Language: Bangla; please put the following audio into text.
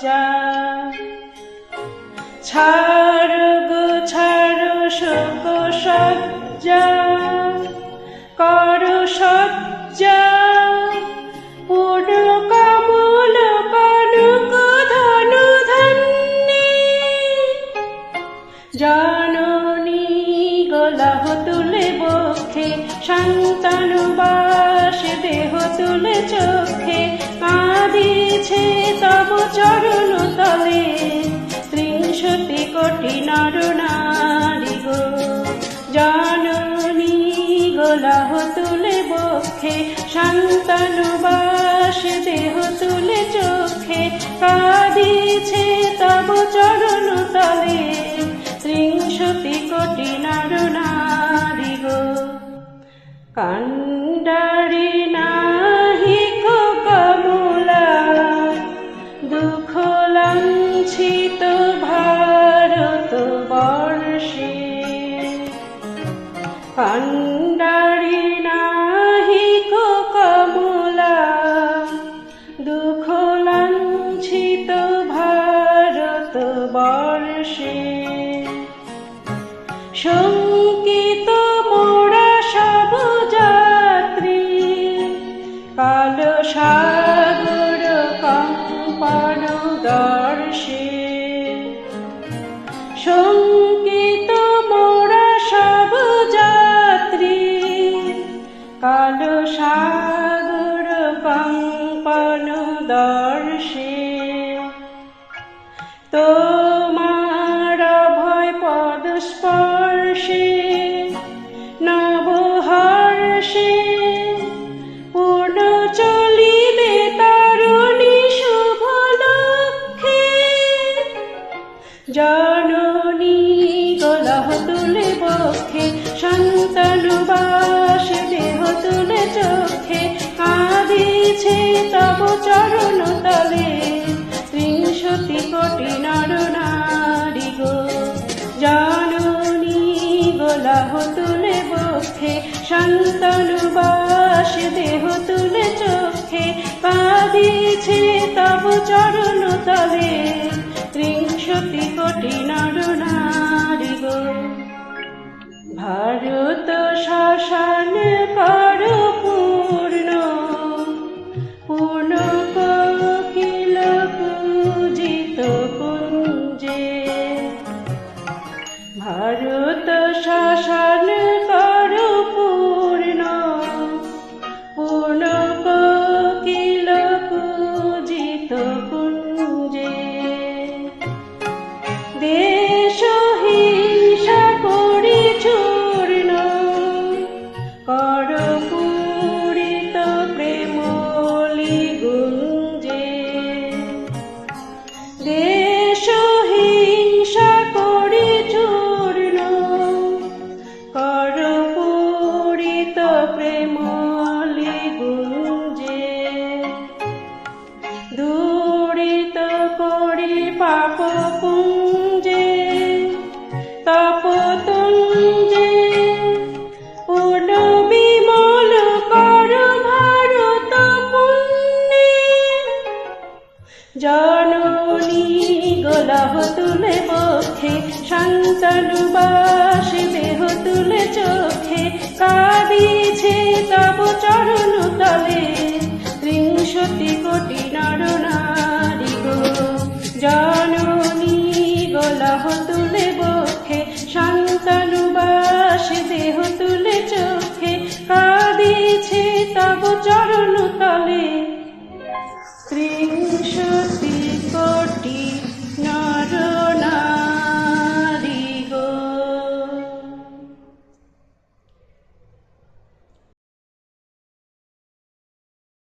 লজ্জা ছাড় গো, ছাড় শোক সজ্জা। কর সজ্জা জননী গলাহ তুলে বক্ষে, সন্তানু বাস তুলে চোখে। কাঁদিছে তব চরণ তলে। ত্রিংশতি কোটি নর নারী গো, জননী গলাহ তুলে বক্ষে। সন্তানু বাস দেহ তুলে চোখে। কাঁদিছে তব চরণ তলে। ত্রিংশতি কোটি নর নারী গো কাণ্ডারি কাণ্ডারি নাহি কমলা শঙ্কিত মোরা সব যাত্রী কাল সাগর কাল সাগর কম্পন দর্শে। তোমার ভয় পদ স্পর্শে নবহর্ষে। পূর্ণ জননী গলহ তুলে বক্ষে বক্ষে সন্তানু বাস দেহ তুলে চোখে বাঁধিছে, তব চরণ তলে। ত্রিংশতি কোটি নর নারী গো। ভারত শ্মশান কর প্রেমলি গুঞ্জে। দেশ হিংসা করি চূর্ণ কর প্রেমলি গুঞ্জে। দূরিত করি পাপ জননী গোলাপ তুলে পক্ষে সন্তানু বাস দেহ তুলে চোখে, কাঁদিছে তব চরণ তলে ত্রিংশতি কোটি